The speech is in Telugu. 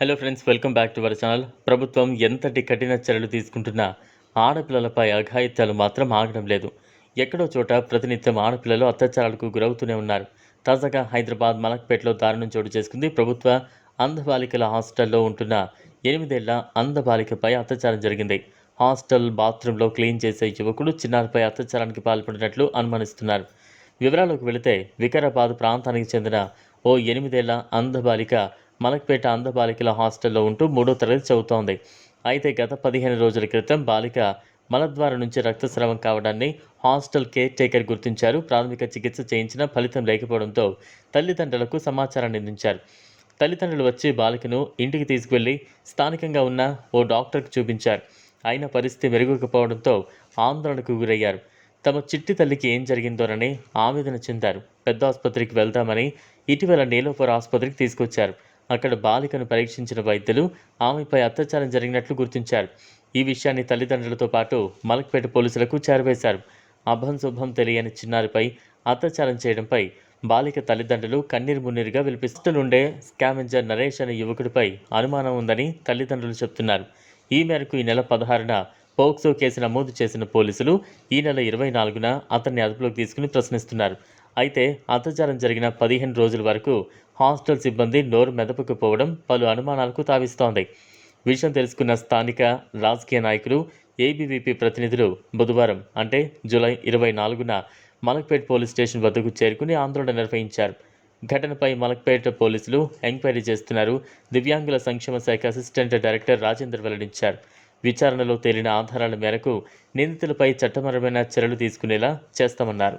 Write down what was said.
Hello friends welcome back to our channel ప్రభుత్వం ఎంతటి కఠిన చర్యలు తీసుకుంటున్నా ఆడపిల్లలపై అఘాయిత్యాలు మాత్రం ఆగడం లేదు. ఎక్కడో చోట ప్రతినిత్యం ఆడపిల్లలు అత్యాచారాలకు గురవుతూనే ఉన్నారు. తాజాగా హైదరాబాద్ మలక్పేటలో దారుణం చోటు చేసుకుంది. ప్రభుత్వ అంధబాలికల హాస్టల్లో ఉంటున్న ఎనిమిదేళ్ళ అంధబాలికపై అత్యాచారం జరిగింది. హాస్టల్ బాత్రూంలో క్లీన్ చేసే యువకుడు చిన్నారిపై అత్యాచారానికి పాల్పడినట్లు అనుమానిస్తున్నారు. వివరాలకు వెళితే వికారాబాద్ ప్రాంతానికి చెందిన ఓ ఎనిమిదేళ్ళ అంధబాలిక మలక్పేట అంధబాలికల హాస్టల్లో ఉంటూ మూడో తరగతి చదువుతోంది. అయితే గత పదిహేను రోజుల క్రితం బాలిక మలద్వారం నుంచి రక్తస్రావం కావడాన్ని హాస్టల్ కేర్ టేకర్ గుర్తించారు. ప్రాథమిక చికిత్స చేయించిన ఫలితం లేకపోవడంతో తల్లిదండ్రులకు సమాచారాన్ని అందించారు. తల్లిదండ్రులు వచ్చి బాలికను ఇంటికి తీసుకువెళ్ళి స్థానికంగా ఉన్న ఓ డాక్టర్కు చూపించారు. అయిన పరిస్థితి మెరుగుకపోవడంతో ఆందోళనకు గురయ్యారు. తమ చిట్టి తల్లికి ఏం జరిగిందోనని ఆవేదన చెందారు. పెద్ద ఆసుపత్రికి వెళ్దామని ఇటీవల నీలోఫర్ ఆసుపత్రికి తీసుకొచ్చారు. అక్కడ బాలికను పరీక్షించిన వైద్యులు ఆమెపై అత్యాచారం జరిగినట్లు గుర్తించారు. ఈ విషయాన్ని తల్లిదండ్రులతో పాటు మలక్పేట పోలీసులకు చేరవేశారు. అభం శుభం తెలియని చిన్నారిపై అత్యాచారం చేయడంపై బాలిక తల్లిదండ్రులు కన్నీరు మున్నీరుగా విలిపిస్తుండే స్కావెంజర్ నరేష్ అనే యువకుడిపై అనుమానం ఉందని తల్లిదండ్రులు చెప్తున్నారు ఈ మేరకు ఈ నెల పదహారున పోక్సో కేసు నమోదు చేసిన పోలీసులు ఈ నెల ఇరవై నాలుగున అతన్ని అదుపులోకి తీసుకుని ప్రశ్నిస్తున్నారు. అయితే అత్యాచారం జరిగిన పదిహేను రోజుల వరకు హాస్టల్ సిబ్బంది నోరు మెదపకపోవడం పలు అనుమానాలకు తావిస్తోంది. విషయం తెలుసుకున్న స్థానిక రాజకీయ నాయకులు ఏబీవీపీ ప్రతినిధులు బుధవారం అంటే జూలై ఇరవై నాలుగున మలక్పేట్ పోలీస్ స్టేషన్ వద్దకు చేరుకుని ఆందోళన నిర్వహించారు. ఘటనపై మలక్పేట పోలీసులు ఎంక్వైరీ చేస్తున్నారు. దివ్యాంగుల సంక్షేమ శాఖ అసిస్టెంట్ డైరెక్టర్ రాజేందర్ వెల్లడించారు. విచారణలో తేలిన ఆధారాల మేరకు నిందితులపై చట్టపరమైన చర్యలు తీసుకునేలా చేస్తామన్నారు.